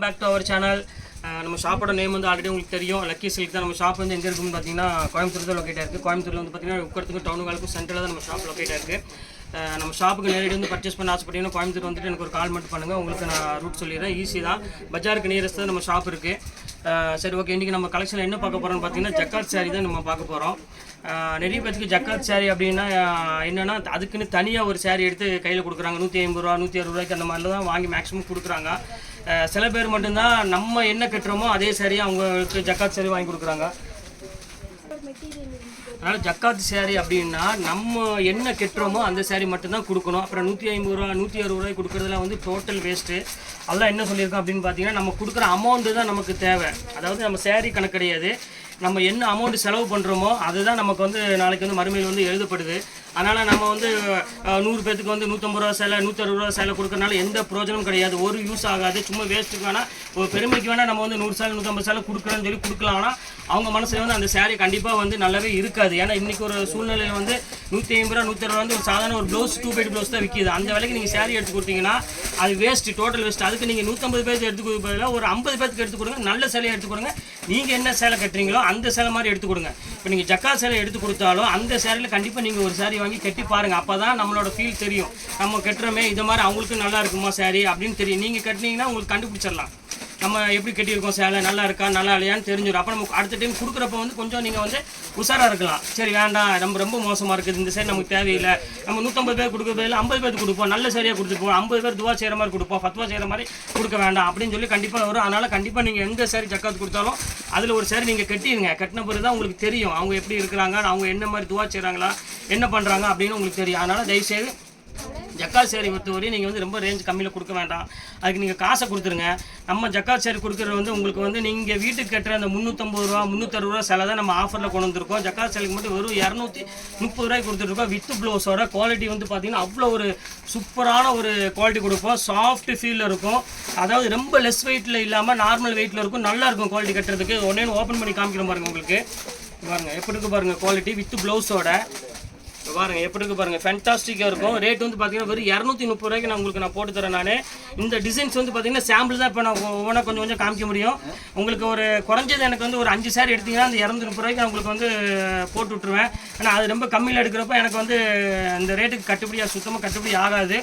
Back to our channel நம்ம ஷாப்போட name வந்து ஆல்ரெடி உங்களுக்கு தெரியும். லக்கி சில்க் தான் நம்ம ஷாப் வந்து எங்கே இருக்குன்னு பார்த்தீங்கன்னா கோயம்புத்தூர் தான் லொக்கேட்டாக இருக்குது கோயம்புத்தூரில் வந்து பார்த்தீங்கன்னா உட்கறதுக்கு டவுனுகளுக்கும் சென்டரில் தான் நம்ம ஷாப் லொக்கேட்டாக இருக்குது நம்ம ஷாப்புக்கு நேரடி வந்து பர்ச்சேஸ் பண்ண ஆசைப்பட்டீங்கன்னா கோயம்புத்தூர் வந்துட்டு எனக்கு ஒரு கால் மட்டும் பண்ணுங்கள் உங்களுக்கு நான் ரூட் சொல்லிடுறேன். ஈஸி தான். பஜாருக்கு நியரஸ்ட் நம்ம ஷாப் இருக்குது சரி ஓகே இன்றைக்கி நம்ம கலெக்ஷனில் என்ன பார்க்க போகிறோம்னு பார்த்தீங்கன்னா ஜக்காத் saree தான் நம்ம பார்க்க போகிறோம் நிறைய பேருக்கு ஜக்காத் saree அப்படின்னா என்னென்னா அதுக்குன்னு தனியாக ஒரு saree எடுத்து கையில் கொடுக்குறாங்க. நூற்றி ஐம்பது ரூபா நூற்றி அறுபது ரூபாய்க்கு அந்த மாதிரிலாம் தான் வாங்கி மேக்ஸிமம் கொடுக்குறாங்க. சில பேர் மட்டும்தான் நம்ம என்ன கட்டுறோமோ அதே saree அவங்களுக்கு ஜக்காத் saree வாங்கி கொடுக்குறாங்க. அதனால் ஜக்காத்து சேரீ அப்படின்னா நம்ம என்ன கெட்டுறோமோ அந்த சேரீ மட்டும்தான் கொடுக்கணும். அப்புறம் நூற்றி ஐம்பது ரூபா நூற்றி அறுபது ரூபாய் கொடுக்குறதுலாம் வந்து டோட்டல் வேஸ்ட்டு அதெல்லாம் என்ன சொல்லியிருக்கோம் அப்படின்னு பார்த்தீங்கன்னா நம்ம கொடுக்குற அமௌண்ட்டு தான் நமக்கு தேவை. அதாவது நம்ம சேரீ கணக்கு கிடையாது. நம்ம என்ன அமௌண்ட் செலவு பண்ணுறோமோ அதுதான் நமக்கு வந்து நாளைக்கு வந்து மறுமையில் வந்து எழுதப்படுது. அதனால் நம்ம வந்து நூறு பேத்துக்கு வந்து நூற்றம்பது ரூபா சேலை நூற்றறுபது ரூபா சேலை கொடுக்கறனால எந்த பிரயோஜனமும் கிடையாது. ஒரு யூஸ் ஆகாது. சும்மா வேஸ்ட்டுக்கு வேணால் ஒரு பெருமைக்கு வேணால் நம்ம வந்து நூறு சேலை நூற்றம்பது சேலை கொடுக்குறோன்னு சொல்லி கொடுக்கலாம். ஆனால் அவங்க மனசில் வந்து அந்த சேரீ கண்டிப்பாக வந்து நல்லாவே இருக்காது. ஏன்னா இன்றைக்கி ஒரு சூழ்நிலையில் வந்து நூற்றி ஐம்பது ரூபா நூற்றி வந்து ஒரு சாதாரண ஒரு ப்ளவுஸ் டூ பைட் ப்ளவுஸ் தான் விற்கிது அந்த விலைக்கு நீங்கள் saree எடுத்து கொடுத்தீங்கன்னா அது வேஸ்ட் டோட்டல் வேஸ்ட் அதுக்கு நீங்கள் நூற்றம்பது பேருக்கு எடுத்து கொடுப்பதில் ஒரு ஐம்பது பேருக்கு எடுத்து கொடுங்க. நல்ல சேலையை எடுத்து கொடுங்க. நீங்கள் என்ன சேலை கட்டுறீங்களோ அந்த சேலை மாதிரி எடுத்து கொடுங்க. இப்போ நீங்கள் ஜக்கா சேலை எடுத்து கொடுத்தாலும் அந்த சேலையில் கண்டிப்பாக நீங்கள் ஒரு சேரீ வாங்கி கட்டி பாருங்கள் அப்போ தான் நம்மளோட ஃபீல் தெரியும். நம்ம கட்டுறோமே இது மாதிரி அவங்களுக்கு நல்லா இருக்குமா சாரி அப்படின்னு தெரியும். நீங்கள் கட்டினீங்கன்னா உங்களுக்கு கண்டுபிடிச்சிடலாம். நம்ம எப்படி கட்டியிருக்கோம் சேலை? நல்லா இருக்கா? நல்லா இல்லையான்னு தெரிஞ்சிடும். அப்போ நம்ம அடுத்த டைம் கொடுக்குறப்ப வந்து கொஞ்சம் நீங்கள் வந்து உஷாராக இருக்கலாம். சரி வேண்டாம். நம்ம ரொம்ப மோசமாக இருக்குது. இந்த சைடு நமக்கு தேவையில்லை. நம்ம நூற்றம்பது பேர் கொடுக்க பதில் ஐம்பது பேருக்கு கொடுப்போம். நல்ல சரியாக கொடுத்துருப்போம் ஐம்பது பேர் துவா செய்கிற மாதிரி கொடுப்போம். பத்துவா செய்கிற மாதிரி கொடுக்க வேண்டாம் அப்படின்னு சொல்லி கண்டிப்பாக வரும். அதனால் கண்டிப்பாக நீங்கள் எந்த சரி ஜக்காத்து கொடுத்தாலும் அதில் ஒரு சரி நீங்கள் கட்டிடுங்க. கட்டின பிறகு தான் உங்களுக்கு தெரியும். அவங்க எப்படி இருக்கிறாங்க அவங்க என்ன மாதிரி துவா செய்கிறாங்களா என்ன பண்ணுறாங்க அப்படின்னு உங்களுக்கு தெரியும். அதனால் தயவுசெய்து ஜக்காத் சேரி பொறுத்தவரையும் நீங்கள் வந்து ரொம்ப ரேஞ்ச் கம்மியில் கொடுக்க வேண்டாம். அதுக்கு நீங்கள் காசை கொடுத்துருங்க. நம்ம ஜக்காத் சேரி கொடுக்குறது வந்து உங்களுக்கு வந்து நீங்கள் வீட்டுக்கு கட்டுற அந்த முந்நூற்றம்பது ரூபா முந்நூற்றறுபது ரூபா சிலை தான் நம்ம ஆஃபரில் கொண்டு வந்திருக்கோம். ஜக்காத் சேலைக்கு மட்டும் வெறும் இரநூத்தி முப்பது ரூபாய்க்கு கொடுத்துருக்கோம் வித் ப்ளவுஸோட குவாலிட்டி வந்து பார்த்தீங்கன்னா அவ்வளோ ஒரு சூப்பரான ஒரு குவாலிட்டி கொடுப்போம். சாஃப்ட் ஃபீல் இருக்கும். அதாவது ரொம்ப லெஸ் வெயிட்டில் இல்லாமல் நார்மல் வெயிட்டில் இருக்கும். நல்லா இருக்கும் குவாலிட்டி கட்டுறதுக்கு. உடனே ஓப்பன் பண்ணி காமிக்கிற பாருங்கள் உங்களுக்கு. பாருங்கள் எப்படி இருக்கு பாருங்க குவாலிட்டி வித் ப்ளவுஸோட பாருங்க எப்படி இருக்கு பாருங்க ஃபேண்டாஸ்டிக்காக இருக்கும். ரேட் வந்து பார்த்தீங்கன்னா வெறும் இரநூத்தி முப்பது ரூபாய்க்கு நான் உங்களுக்கு நான் போட்டு தரேன் நான். இந்த டிசைன்ஸ் வந்து பார்த்தீங்கன்னா சாம்பிள் தான் இப்போ நான் ஒவ்வொன்றா கொஞ்சம் கொஞ்சம் காமிக்க முடியும். உங்களுக்கு ஒரு குறைஞ்சது எனக்கு வந்து ஒரு அஞ்சு சேர் எடுத்தீங்கன்னா அந்த இரநூத்தி முப்பது ரூபாய்க்கு நான் உங்களுக்கு வந்து போட்டு விட்ருவேன் ஆனால் அது ரொம்ப கம்மியில் எடுக்கிறப்ப எனக்கு வந்து இந்த ரேட்டுக்கு கட்டுப்படியாக சுத்தமாக கட்டுப்படி ஆகாது.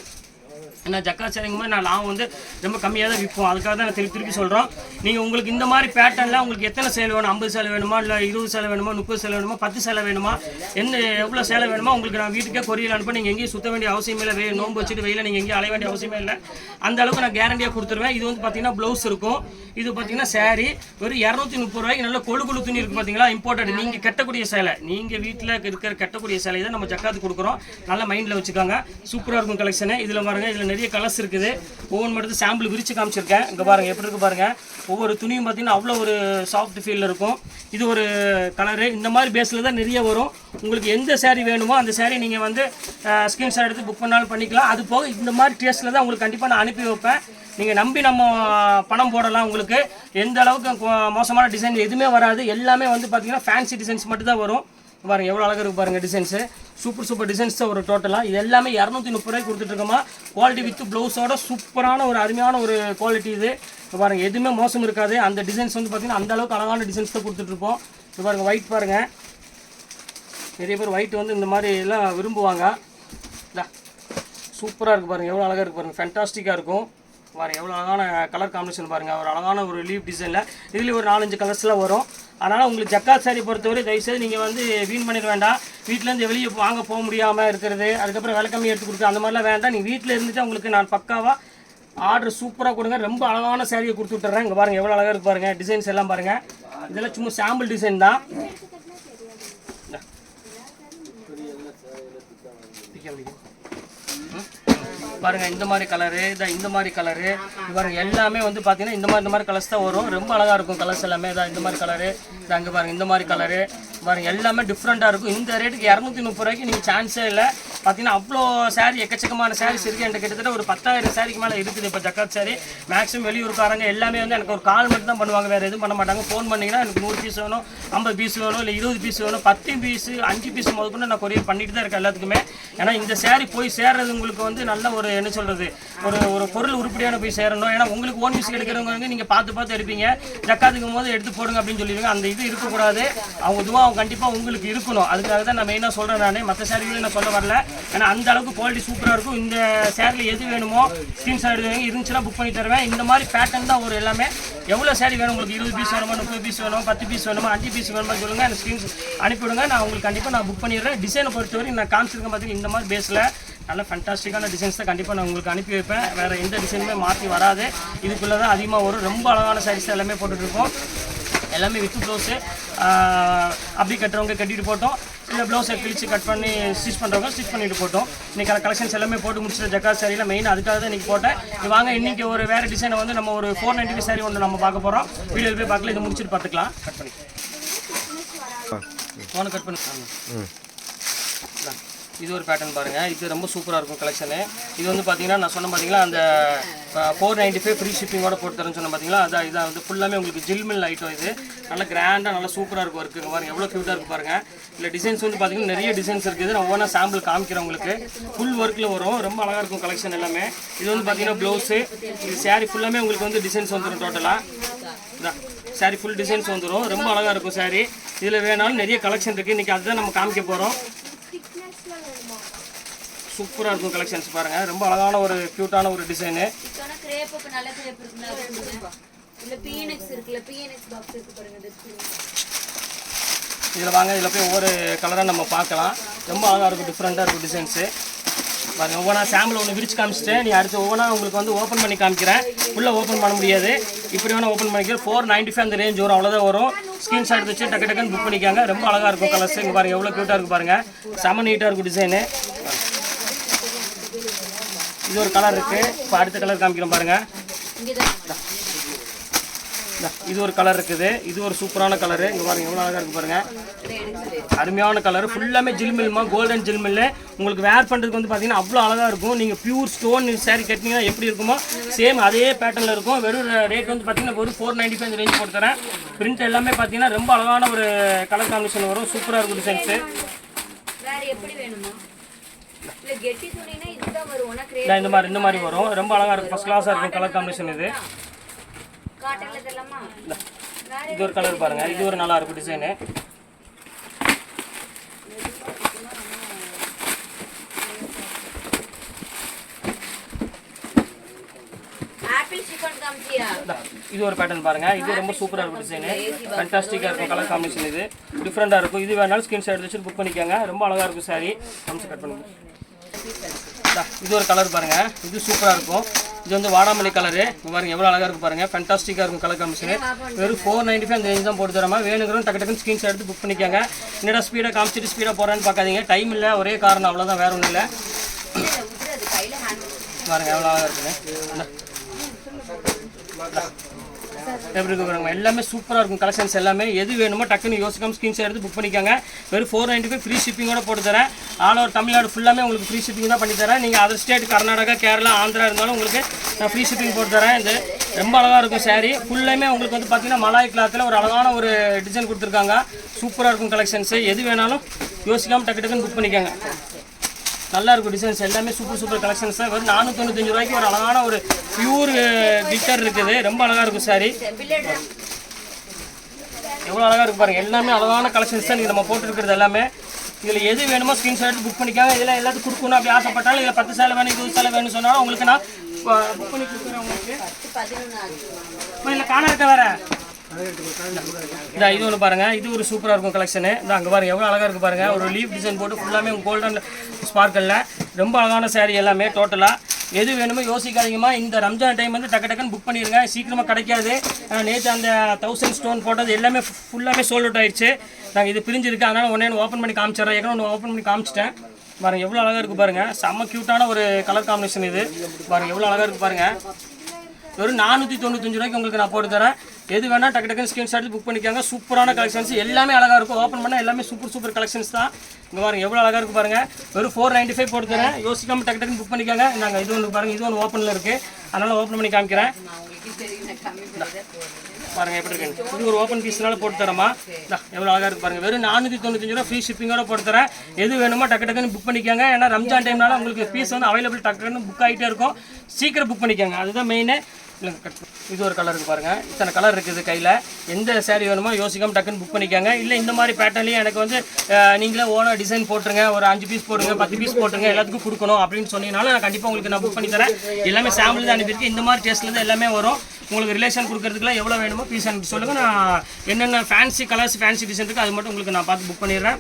ஏன்னா ஜக்கா சேரிங்க மாதிரி நான் லாபம் வந்து ரொம்ப கம்மியாக தான் விற்போம். அதுக்காக தான் நான் திருப்பி திருப்பி சொல்கிறோம் நீங்கள் உங்களுக்கு இந்த மாதிரி பேட்டர்னில் உங்களுக்கு எத்தனை சேலை வேணும்? ஐம்பது சேலை வேணுமா? இல்லை இருபது சேலை வேணுமா? முப்பது சேலை வேணுமா? பத்து சேலை வேணுமா? என்ன எவ்வளோ சேலை வேணுமோ? உங்களுக்கு நான் வீட்டுக்கே கொரியல் அனுப்ப நீங்கள் எங்கேயும் சுத்த வேண்டிய அவசியமே இல்லை. வெயில் நோம்பு வச்சுட்டு வெயில நீங்கள் எங்கேயும் அலைய வேண்டிய அவசியமே இல்லை. அந்த அளவுக்கு நான் கேரண்டியாக கொடுத்துருவேன். இது வந்து பார்த்தீங்கன்னா ப்ளவுஸ் இருக்கும். இது பார்த்தீங்கன்னா சேரீ வெறும் இரநூத்தி முப்பது ரூபாய்க்கு நல்ல கொழு கொழு துணி இருக்குது பார்த்தீங்களா இம்பார்ட்டன்ட் நீங்கள் கட்டக்கூடிய சேலை. நீங்கள் வீட்டில் இருக்கிற கட்டக்கூடிய சேலை தான் நம்ம ஜக்காத்து கொடுக்குறோம். நல்ல மைண்டில் வச்சுக்கோங்க. சூப்பராக இருக்கும் கலெக்ஷனு இதில் பாருங்கள் இதில் நிறைய கலர்ஸ் இருக்குது. ஒவ்வொன்று மட்டும் சாம்பிள் விரித்து காமிச்சிருக்கேன். இங்கே பாருங்கள் எப்படி இருக்கு பாருங்கள் ஒவ்வொரு துணியும் பார்த்தீங்கன்னா அவ்வளோ ஒரு சாஃப்ட் ஃபீலில் இருக்கும். இது ஒரு கலரு இந்த மாதிரி பேஸில் தான் நிறைய வரும். உங்களுக்கு எந்த சேரீ வேணுமோ அந்த சேரீ நீங்கள் வந்து ஸ்கிரீன்ஷாட் எடுத்து புக் பண்ணாலும் பண்ணிக்கலாம். அது போக இந்த மாதிரி டேஸ்ட்டில் தான் உங்களுக்கு கண்டிப்பாக நான் அனுப்பி வைப்பேன். நீங்கள் நம்பி நம்ம பணம் போடலாம் உங்களுக்கு. எந்த அளவுக்கு மோசமான டிசைன் எதுவுமே வராது. எல்லாமே வந்து பார்த்திங்கன்னா ஃபேன்சி டிசைன்ஸ் மட்டும் தான் வரும். பாருங்க எவ்வளோ அழகாக இருக்கு பாருங்க டிசைன்ஸு சூப்பர் சூப்பர் டிசைன்ஸ் ஒரு டோட்டலாக இது எல்லாமே இரநூத்தி முப்பது ரூபாய்க்கு கொடுத்துட்ருக்கோமா குவாலிட்டி வித் ப்ளவுஸோட சூப்பரான ஒரு அருமையான ஒரு குவாலிட்டி இது. பாருங்கள் எதுவுமே மோசம் இருக்காது. அந்த டிசைன்ஸ் வந்து பார்த்தீங்கன்னா அந்த அளவுக்கு அழகான டிசைன்ஸ் தான் கொடுத்துட்ருப்போம் இப்போ பாருங்கள் ஒயிட் பாருங்கள் நிறைய பேர் ஒயிட் வந்து இந்த மாதிரி எல்லாம் விரும்புவாங்க. சூப்பராக இருக்குது பாருங்கள் எவ்வளோ அழகாக இருக்குது பாருங்கள் ஃபென்டாஸ்டிக்காக இருக்கும். பாருங்க எவ்வளோ அழகான கலர் காம்பினேஷன் பாருங்கள் ஒரு அழகான ஒரு லீவ் டிசைனில் இதுலேயும் ஒரு நாலஞ்சு கலர்ஸ்லாம் வரும். அதனால் உங்களுக்கு ஜக்காத் சாரி பொறுத்தவரை தயவுசெய்து நீங்கள் வந்து வீண் பண்ணிட வேண்டாம். வீட்டிலேருந்து வெளியே வாங்க போக முடியாமல் இருக்கிறது. அதுக்கப்புறம் விலை கம்மி எடுத்து கொடுத்து அந்த மாதிரிலாம் வேண்டாம். நீங்கள் வீட்டில் இருந்துட்டு உங்களுக்கு நான் பக்காவாக ஆர்டர் சூப்பராக கொடுங்க. ரொம்ப அழகான சாரியை கொடுத்து விட்டுறேன். இங்கே பாருங்கள் எவ்வளோ அழகாக இருக்கு பாருங்கள் டிசைன்ஸ் எல்லாம் பாருங்கள் இதெல்லாம் சும்மா சாம்பிள் டிசைன் தான். பிடிக்க முடியும் பாருங்க இந்த மாதிரி கலரு இதான் இந்த மாதிரி கலரு பாருங்க எல்லாமே வந்து பார்த்தீங்கன்னா இந்த மாதிரி இந்த மாதிரி கலர்ஸ் தான் வரும். ரொம்ப அழகா இருக்கும் கலர்ஸ் எல்லாமே. இதான் இந்த மாதிரி கலரு இது பாருங்க இந்த மாதிரி கலரு பாருங்க எல்லாமே டிஃப்ரெண்ட்டாக இருக்கும். இந்த ரேட்டுக்கு இரநூத்தி முப்பது ரூபாய்க்கு நீங்கள் சான்ஸே இல்லை. பார்த்தீங்கன்னா அவ்வளோ saree எக்கச்சக்கமான சாரீஸ் இருக்குது என்கிட்ட கிட்டத்தட்ட ஒரு பத்தாயிரம் சாரிக்கு மேலே இருக்குது இப்போ ஜக்காத் சாரி மேக்ஸிமம் வெளியூருக்காரங்க எல்லாமே வந்து எனக்கு ஒரு கால் மட்டும் தான் பண்ணுவாங்க. வேறு எதுவும் பண்ண மாட்டாங்க. ஃபோன் பண்ணிங்கன்னா எனக்கு நூறு பீஸ் வேணும் ஐம்பது பீஸ் வேணும் இல்லை இருபது பீஸ் வேணும் பத்து பீஸ் அஞ்சு பீஸ் முதற்கொண்டு நான் கொரியர் பண்ணிட்டு தான் இருக்கேன் எல்லாத்துக்குமே. ஏன்னா இந்த saree போய் சேர்றது உங்களுக்கு வந்து நல்ல ஒரு என்ன சொல்கிறது ஒரு ஒரு பொருள் உருப்படியான போய் சேரணும். ஏன்னா உங்களுக்கு ஓன் யூஸ் எடுக்கிறவங்க வந்து நீங்கள் பார்த்து பார்த்து எடுப்பீங்க. ஜக்காத்துக்கும் போது எடுத்து போடுங்க அப்படின்னு சொல்லிடுங்க. அந்த இது இருக்கக்கூடாது. அவங்க இதுவாக அவங்க கண்டிப்பாக உங்களுக்கு இருக்கணும். அதுக்காக தான் நான் மெயினாக சொல்கிறேன் நான். மற்ற சேரீகளும் நான் சொல்ல வரல. ஏன்னா அந்த அளவுக்கு குவாலிட்டி சூப்பராக இருக்கும். இந்த சேரீல எது வேணுமோ ஸ்க்ரீன்ஷாட் எடுத்து இருந்துச்சுன்னா புக் பண்ணி தருவேன். இந்த மாதிரி பேட்டர்ன் தான் ஒரு எல்லாமே. எவ்வளோ சேரீ வேணும்? உங்களுக்கு இருபது பீஸ் வேணுமா முப்பது பீஸ் வேணுமா பத்து பீஸ் வேணுமா அஞ்சு பீஸ் வேணுமா சொல்லுங்கள் அந்த ஸ்க்ரீன்ஸ் அனுப்பிவிடுங்க. நான் உங்களுக்கு கண்டிப்பாக நான் புக் பண்ணிடுறேன். டிசைனை பொறுத்த வரைக்கும் நான் காமிச்சிருக்கேன் பார்த்தீங்கன்னா இந்த மாதிரி பேஸில் நல்ல ஃபண்டாஸ்டிக்கான டிசைன்ஸ் தான் கண்டிப்பாக நான் உங்களுக்கு அனுப்பி வைப்பேன். வேறு எந்த டிசைனுமே மாற்றி வராது. இதுக்குள்ளே தான் அதிகமாக வரும். ரொம்ப அழகான சாரீஸ் எல்லாமே போட்டுட்ருக்கோம் எல்லாமே வித் ப்ளவுஸு அப்படி கட்டுறவங்க கட்டிட்டு போட்டோம். இல்லை ப்ளவுஸை கிழிச்சு கட் பண்ணி ஸ்டிச் பண்ணுறவங்க ஸ்டிச் பண்ணிட்டு போட்டோம். இன்றைக்கி கலெக்ஷன்ஸ் எல்லாமே போட்டு முடிச்சிட்டு ஜக்காத் சாரியில் மெயின் அதுக்காக தான் இன்றைக்கி போட்டேன். வாங்க இன்றைக்கி ஒரு வேறு டிசைனை வந்து நம்ம ஒரு ஃபோர் நைன்ட்டி சாரி ஒன்று நம்ம பார்க்க போகிறோம் வீடியோ போய் பார்க்கல இது முடிச்சுட்டு பார்த்துக்கலாம். கட் பண்ணி. ஃபோனை கட் பண்ணி. இது ஒரு பேட்டர்ன் பாருங்கள் இது ரொம்ப சூப்பராக இருக்கும் கலெக்ஷனு இது வந்து பார்த்தீங்கன்னா நான் சொன்ன பார்த்தீங்களா அந்த ஃபோர் நைன்ட்டி ஃபைவ் ஃப்ரீ ஷிப்பிங்கோட போட்டு தரேன்னு சொன்ன பார்த்தீங்களா அதான் இதான் வந்து ஃபுல்லாமே உங்களுக்கு ஜில்மில் ஐட்டம் இது. நல்லா கிராண்டாக நல்லா சூப்பராக இருக்கும் இருக்குங்க பாருங்கள் எவ்வளோ க்யூட்டாக இருக்கும் பாருங்கள் இல்லை டிசைன்ஸ் வந்து பார்த்தீங்கன்னா நிறைய டிசைன்ஸ் இருக்குது நான் ஒவ்வொன்றா சாம்பிள் காமிக்கிறேன் உங்களுக்கு. ஃபுல் ஒர்க்கில் வரும். ரொம்ப அழகாக இருக்கும் கலெக்ஷன் எல்லாமே. இது வந்து பார்த்தீங்கன்னா ப்ளவுஸு இது சாரீ ஃபுல்லாமே உங்களுக்கு வந்து டிசைன்ஸ் வந்துடும் டோட்டலாக இதான் saree ஃபுல் டிசைன்ஸ் வந்துடும் ரொம்ப அழகாக இருக்கும் saree. இதில் வேணாலும் நிறைய கலெக்ஷன் இருக்குது இன்றைக்கி அதுதான் நம்ம காமிக்க போகிறோம் சூப்பராக இருக்கும் கலெக்ஷன்ஸ் பாருங்கள் ரொம்ப அழகான ஒரு க்யூட்டான ஒரு டிசைனு. இதில் வாங்க இதில் போய் ஒவ்வொரு கலராக நம்ம பார்க்கலாம். ரொம்ப அழகாக இருக்கும் டிஃப்ரெண்ட்டாக இருக்கும் டிசைன்ஸு பாருங்க ஒவ்வொன்றா சாம்பிள் ஒன்று விரிச்சு காமிச்சிட்டேன். நீ அடுத்து ஒவ்வொன்றா உங்களுக்கு வந்து ஓப்பன் பண்ணி காமிக்கிறேன். உள்ளே ஓப்பன் பண்ண முடியாது. இப்படி வேணால் ஓப்பன் பண்ணிக்கிறேன் ஃபோர் நைன்ட்டி ஃபைவ் அந்த ரேஞ்ச் வரும் அவ்வளோதான் வரும். ஸ்க்ரீன்ஷாட் வச்சு டக்கு டக்குன்னு புக் பண்ணிக்காங்க. ரொம்ப அழகாக இருக்கும் கலர்ஸ் இங்கே பாருங்க எவ்வளோ க்யூட்டாக இருக்கு பாருங்கள் செம நீட்டாக இருக்கும் டிசைனு இது ஒரு கலர் இருக்குது இப்போ அடுத்த கலர் காமிக்கிறேன் பாருங்கள் இது ஒரு கலர் இருக்குது. இது ஒரு சூப்பரான கலரு இங்கே பாருங்க எவ்வளோ அழகாக இருக்கு பாருங்க. அருமையான கலர் ஃபுல்லாமே ஜில்மில்மா கோல்டன் ஜில்மில் உங்களுக்கு வேர் பண்ணுறதுக்கு வந்து பார்த்தீங்கன்னா அவ்வளோ அழகாக இருக்கும். நீங்கள் பியூர் ஸ்டோன் சேரீ கட்டினீங்கன்னா எப்படி இருக்குமோ சேம் அதே பேட்டர்னில் இருக்கும். வெறும் ரேட் வந்து பார்த்தீங்கன்னா ஒரு ஃபோர் நைன்ட்டி ஃபைவ் ரேஞ்ச் போட்டு பிரிண்ட் எல்லாமே பார்த்தீங்கன்னா ரொம்ப அழகான ஒரு கலர் காம்பினேஷன் வரும். சூப்பராக இருக்கும் டிசைன்ஸு வேற எப்படி வேணுமா? இல்ல கெட்டி துணினா இதுதான் வரும். உனக்கு கிரேப் இந்த மாதிரி இந்த மாதிரி வரும். ரொம்ப அழகாக இருக்கும். ஃபஸ்ட் கிளாஸாக இருக்கும் கலர் காம்பினேஷன் இது. காட்டன்ல இதெல்லாமா வேற இது ஒரு கலர் பாருங்கள் இது ஒரு நல்லா இருக்கும் டிசைனு இது ஒரு பேட்டர்ன் பாருங்க. இது ரொம்ப சூப்பராக இருக்கும் டிசைனு ஃபேண்டாஸ்டிக்காக இருக்கும் கலர் காம்பினேஷன் இது. டிஃப்ரெண்ட்டாக இருக்கும். இது வேணாலும் ஸ்கிரீன்ஷாட் எடுத்து புக் பண்ணிக்கோங்க. ரொம்ப அழகாக இருக்கும் சாரி காமிச்சு கட் பண்ணுங்க. இது ஒரு கலர் பாருங்க. இது சூப்பராக இருக்கும். இது வந்து வாடாமல்லி கலரு பாருங்க எவ்வளோ அழகாக இருக்கும் பாருங்க. ஃபேண்டாஸ்டிக்காக இருக்கும் கலர் காம்பினேஷன் வெறும் ஃபோர் நைன்ட்டி ஃபைவ் அந்த ரேஞ்ச் தான் போட்டு தரமா. வேணுங்கிறோம் டக்கு டக்குன்னு ஸ்க்ரீன்ஷாட் எடுத்து புக் பண்ணிக்கோங்க. என்னடா ஸ்பீடாக காமிச்சிட்டு ஸ்பீடாக போகிறேன்னு பார்க்காதீங்க. டைம் இல்லை ஒரே காரணம் அவ்வளோதான் வேற ஒன்றும் இல்லை. பாருங்கள் பாருங்க எவ்வளோ அழகாக இருக்குங்க எப்படி இருக்கு பாருங்க. எல்லாமே சூப்பராக இருக்கும் கலெக்ஷன்ஸ் எல்லாமே. எது வேணுமோ டக்குன்னு யோசிக்காம ஸ்க்ரீன்ஷாட் எடுத்து புக் பண்ணிக்கோங்க. வெறும் ஃபோர் நைன்ட்டி ஃபைவ் ஃப்ரீ ஷிப்பிங்கோட போட்டு தரேன். ஆல் ஓவர் தமிழ்நாடு ஃபுல்லாமே உங்களுக்கு ஃப்ரீ ஷிப்பிங் தான் பண்ணி தரேன். நீங்கள் அதர் ஸ்டேட் கர்நாடகா கேரளா ஆந்திரா இருந்தாலும் உங்களுக்கு நான் ஃப்ரீ ஷிப்பிங் போட்டு தரேன். இது ரொம்ப அழகாக இருக்கும் saree. ஃபுல்லாமே உங்களுக்கு வந்து பார்த்தீங்கன்னா மலாய் கிளாத்தில் ஒரு அழகான ஒரு டிசைன் கொடுத்துருக்காங்க. சூப்பராக இருக்கும் கலெக்ஷன்ஸு எது வேணாலும் யோசிக்காமல் டக்கு டக்குன்னு புக் பண்ணிக்கோங்க. நல்லா இருக்கும் டிசைன்ஸ் எல்லாமே சூப்பர் சூப்பர் கலெக்ஷன்ஸ் தான். வந்து நானூற்றொண்ணூத்தஞ்சு ரூபாய்க்கு ஒரு அழகான ஒரு பியூர் கிளிட்டர் இருக்குது. ரொம்ப அழகாக இருக்கும் சாரி எவ்வளோ அழகாக இருக்கு பாருங்க. எல்லாமே அழகான கலெக்ஷன்ஸ் தான் நீங்கள் நம்ம போட்டுருக்கிறது எல்லாமே. இதில் எது வேணுமோ ஸ்க்ரீன்ஷாட் புக் பண்ணிக்காங்க இதில் எல்லாத்துக்கும் கொடுக்கணும் அப்படி ஆசைப்பட்டாலும் இதில் பத்து சேலை வேணும் இருபது சேலை வேணும்னு சொன்னாலும் உங்களுக்கு நான் புக் பண்ணி கொடுக்குறேன் உங்களுக்கு. இல்லை காண இருக்க வேற இந்த இது ஒன்று பாருங்கள் இது ஒரு சூப்பராக இருக்கும் கலெக்ஷனு இந்த அங்கே பாருங்க எவ்வளோ அழகாக இருக்குது பாருங்கள் ஒரு லீஃப் டிசைன் போட்டு ஃபுல்லாமே கோல்டன் ஸ்பார்க்கில் ரொம்ப அழகான சேரீ எல்லாமே டோட்டலாக எது வேணுமோ யோசிக்காதீங்கம்மா. இந்த ரம்ஜான் டைம் வந்து டக்கு டக்குன்னு புக் பண்ணிடுங்க. சீக்கிரமாக கிடைக்காது. நேற்று அந்த தௌசண்ட் ஸ்டோன் போட்டது எல்லாமே ஃபுல்லாகவே சோல்ட் அவுட் ஆயிடுச்சு. நாங்கள் இது பிரிஞ்சிருக்கு. அதனால் ஒன்றே ஓப்பன் பண்ணி காமிச்சிடுறேன். ஏற்கனவே ஒன்று ஓப்பன் பண்ணி காமிச்சிட்டேன். பாருங்க எவ்வளோ அழகாக இருக்குது பாருங்கள் செம்ம க்யூட்டான ஒரு கலர் காம்பினேஷன் இது. பாருங்க எவ்வளோ அழகாக இருக்குது பாருங்கள் வெறும் நானூற்றி தொண்ணூத்தஞ்சு ரூபாய்க்கு உங்களுக்கு நான் போட்டு தரேன். எது வேணால் டக்கு டக்குன்னு ஸ்க்ரீன்ஷாட் புக் பண்ணிக்காங்க. சூப்பரான கலெக்ஷன்ஸ் எல்லாமே அழகாக இருக்கும். ஓப்பன் பண்ணால் எல்லாமே சூப்பர் சூப்பர் கலெக்ஷன்ஸ் தான். இங்கே பாருங்கள் எவ்வளோ அழகாக இருக்கும் பாருங்கள் வெறும் ஃபோர் நைன்ட்டி ஃபைவ் போட்டு தரேன் யோசிக்காமல் டக்கு டக்குன்னு புக் பண்ணிக்காங்க. நாங்கள் இது ஒன்று பாருங்கள் இது ஒன்று ஓப்பனில் இருக்குது அதனால் ஓப்பன் பண்ணி காமிக்கிறேன். பாருங்கள் எப்படி இருக்கு இது ஒரு ஓப்பன் பீஸ்னால போட்டு தரமா எவ்வளோ அழகாக அழகா இருக்கு பாருங்கள் வெறும் நானூற்றி தொண்ணூத்தஞ்சு ரூபா ஃப்ரீ ஷிப்பிங்கோட போட்டு தரேன். எது வேணுமோ டக்கு டக்குன்னு புக் பண்ணிக்கோங்க. ஏன்னா ரம்ஜான் டைம்னால உங்களுக்கு பீஸ் வந்து அவைலபிள் டக்கு டக்குன்னு புக் ஆகிட்டே இருக்கும். சீக்கிரம் புக் பண்ணிக்கோங்க. அதுதான் மெயின் இது ஒரு கலர் இருக்கு பாருங்க. இத்தனை கலர் இருக்குது கையில். எந்த சேரீ வேணுமோ யோசிக்காமல் டக்குன்னு புக் பண்ணிக்கோங்க. இல்லை இந்த மாதிரி பேட்டர்லேயும் எனக்கு வந்து நீங்களே ஓனாக டிசைன் போட்டுருங்க. ஒரு அஞ்சு பீஸ் போடுங்க பத்து பீஸ் போட்டுருங்க எல்லாத்துக்கும் கொடுக்கணும் அப்படின்னு சொன்னீங்கனாலும் நான் கண்டிப்பாக உங்களுக்கு நான் புக் பண்ணி தரேன். எல்லாமே சாம்பிள் தான் அனுப்பியிருக்கேன் இந்த மாதிரி டேஸ்ட்டில் தான் எல்லாமே வரும். உங்களுக்கு ரிலேஷன் கொடுக்குறதுக்குலாம் எவ்வளோ வேணுமோ பீஸ் அனுப்பி சொல்லுங்கள் நான் என்னென்ன ஃபேன்சி கலர்ஸ் ஃபேன்சி டிசைன் இருக்குது அது மட்டும் உங்களுக்கு நான் பார்த்து புக் பண்ணிடுறேன்.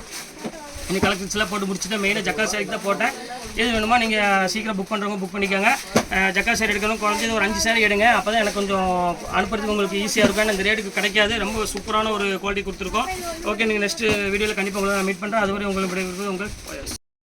இன்னைக்கு கலெக்ஷன்ஸ்லாம் போட்டு முடிச்சுட்டு மெயினாக ஜக்கா சேரீக்கு தான் போட்டேன். எது வேணுமோ நீங்கள் சீக்கிரம் புக் பண்ணுறவங்க புக் பண்ணிக்கோங்க. ஜக்கா சேரீ எடுக்கணும். குறைஞ்சது ஒரு அஞ்சு சேரீ எடுங்க. அப்போ தான் எனக்கு கொஞ்சம் அனுப்புறதுக்கு உங்களுக்கு ஈஸியாக இருக்கும். ஏன்னா இந்த ரேட்டுக்கு கிடைக்காது. ரொம்ப சூப்பரான ஒரு குவாலிட்டி கொடுத்துருக்கோம். ஓகே நீங்கள் நெக்ஸ்ட் வீடியோவில் கண்டிப்பாக உங்களை மீட் பண்ணுறேன் அதுவரை உங்களுக்கு உங்களுக்கு